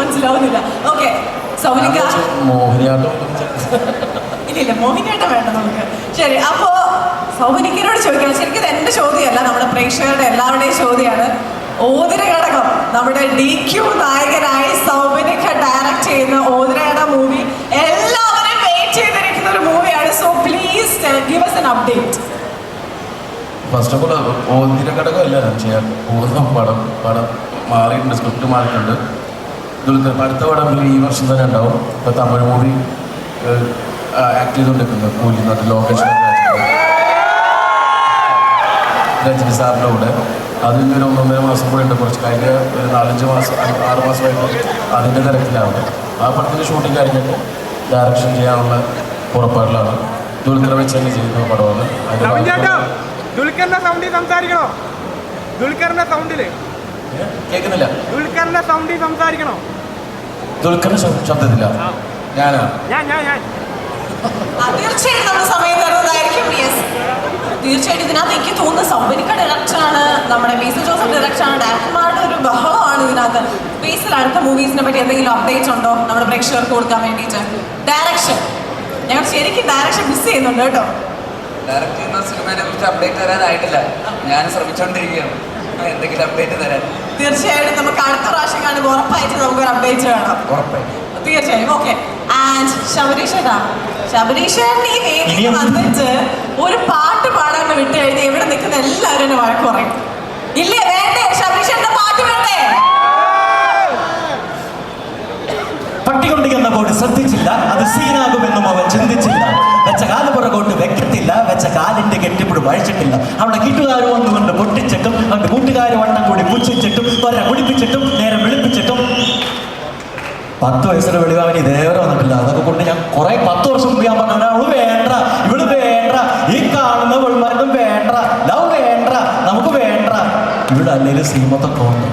മനസ്സിലാവുന്നില്ല. ഓക്കെ സൗനിക മോഹിനിയാട്ടം ഇല്ലില്ല ഇല്ല മോഹിനിയാട്ടം വേണ്ട നമുക്ക്. ശരി അപ്പോ സൗനികനോട് ചോദിക്കാം. ശരിക്കും എന്റെ ചോദ്യമല്ല നമ്മുടെ പ്രേക്ഷകരുടെ എല്ലാവരുടെയും ചോദ്യമാണ്. ഓതിര ഘടകം നമ്മുടെ ഡി ക്യു നായകനായി സൗബിനിക ഡയറക്ട് ചെയ്യുന്ന ഓതിരഘട മൂവി എല്ലാവരും വെയിറ്റ് ചെയ്തിരിക്കുന്ന ഒരു മൂവിയാണ് so please give us an update first of all ഓതിര ഘടകമല്ല ഞാൻ ചെയ്യാൻ പൂർണ പടം പടം മാറിയിട്ടുണ്ട് സ്ക്രിപ്റ്റ് മാറിയിട്ടുണ്ട്. ദുൽഖർ അടുത്ത പടം ഈ വർഷം തന്നെ ഉണ്ടാവും. ഇപ്പോൾ തമിഴ് മൂവി ആക്ട് ചെയ്തുകൊണ്ടിരിക്കുന്നത് കൂലി നാട്ടിൽ ലോകേഷ് രജനി സാറിന്റെ കൂടെ. അത് ഇനി ഒരു ഒന്നൊന്നര മാസം കൂടെ ഉണ്ട്. കുറച്ച് കഴിഞ്ഞ ഒരു നാലഞ്ച് മാസം ആറ് മാസമായിട്ട് അതിന്റെ തിരക്കിലാണ്. ആ പടത്തിന്റെ ഷൂട്ടിംഗ് കഴിഞ്ഞിട്ട് ഡയറക്ഷൻ ചെയ്യാനുള്ള പുറപ്പാടിലാണ് ദുൽഖർ വെച്ച് തന്നെ ചെയ്യുന്ന പടമാണ്. അതിന്റെ സംസാരിക്കണോ? ദുൽഖറിന്റെ സൗണ്ടിൽ? കേൾക്കുന്നില്ല ദുൽഖറിന്റെ സൗണ്ടിൽ സംസാരിക്കണോ? ദുൽഖറിന്റെ ശബ്- ശബ്ദത്തില്ല. ഞാനാ? ഞാൻ ഞാൻ ഞാൻ. ആ, തീർച്ചയായും നമ്മുടെ സമയം തരുന്നതായിരിക്കും യെസ് തീർച്ചയായിട്ടും ഇതിനകത്ത് എനിക്ക് തോന്നുന്ന സൗബനിക്ക ഡയറക്ടറാണ് നമ്മുടെ ബേസിൽ ജോസഫ് ഡയറക്ടറാണ് ഡയറക്ടർമാരുടെ ഒരു ബഹളമാണ് ഇതിനകത്ത്. ബേസിൽ അടുത്ത മൂവീസിനെ പറ്റി എന്തെങ്കിലും അപ്ഡേറ്റ്സ് ഉണ്ടോ? നമ്മുടെ പ്രേക്ഷകർക്ക് കൊടുക്കാൻ വേണ്ടിയിട്ട്. ഡയറക്ഷൻ ഞങ്ങൾ ശരിക്കും ഡയറക്ഷൻ മിസ് ചെയ്യുന്നുണ്ട് കേട്ടോ. ഡയറക്റ്റ് ചെയ്യുന്ന സിനിമയെ കുറിച്ച് അപ്ഡേറ്റ് തരാനായിട്ടില്ല ഞാൻ ശ്രമിച്ചുകൊണ്ടിരിക്കുകയാണ് എന്തെങ്കിലും അപ്ഡേറ്റ് തരാൻ. തീർച്ചയായിട്ടും നമുക്ക് അടുത്ത പ്രാവശ്യം കാണുമ്പോൾ ഉറപ്പായിട്ട് നമുക്കൊരു അപ്ഡേറ്റ് വേണം. തീർച്ചയായും ഓക്കെ ആൻഡ് ശബരീഷേട്ടാ ശബരീഷേട്ടൻ ഈ വേദിക്ക് വന്നിട്ട് ഒരു പാട്ട് പാടാൻ വിട്ട് കഴിഞ്ഞാൽ ഇവിടെ നിൽക്കുന്ന എല്ലാവരും എന്നെ വഴക്ക് പറയും. ഇല്ലേ വേണ്ടേ? ശബരീഷേട്ടന്റെ പാട്ട് വേണ്ടേ? പട്ടികൊണ്ട് എന്ന ബോർഡ് ശ്രദ്ധിച്ചില്ല അത് സീനാകുമെന്നും അവൻ ചിന്തിച്ചില്ല. വെച്ച കാൽ പുറകോട്ട് വെക്കത്തില്ല വെച്ച കാലിന്റെ കെട്ടിപ്പിടി വഴിച്ചിട്ടില്ല. അവിടെ കിട്ടുകാരോ വന്നുകൊണ്ട് പത്ത് വയസ്സിന് വെളിവാൻ ഇതേവരെ വന്നിട്ടില്ല. അതൊക്കെ കൊണ്ട് ഞാൻ കുറെ പത്ത് വർഷം മുമ്പ് ഞാൻ പറഞ്ഞു അവൾ വേണ്ട ഇവൾ വേണ്ട ഈ കാണുന്ന വെള്ളമാർക്കും വേണ്ട ലവ് വേണ്ട നമുക്ക് വേണ്ട. ഇവിടെ അല്ലെങ്കിൽ സീമത്തൊക്കെ ഉണ്ട്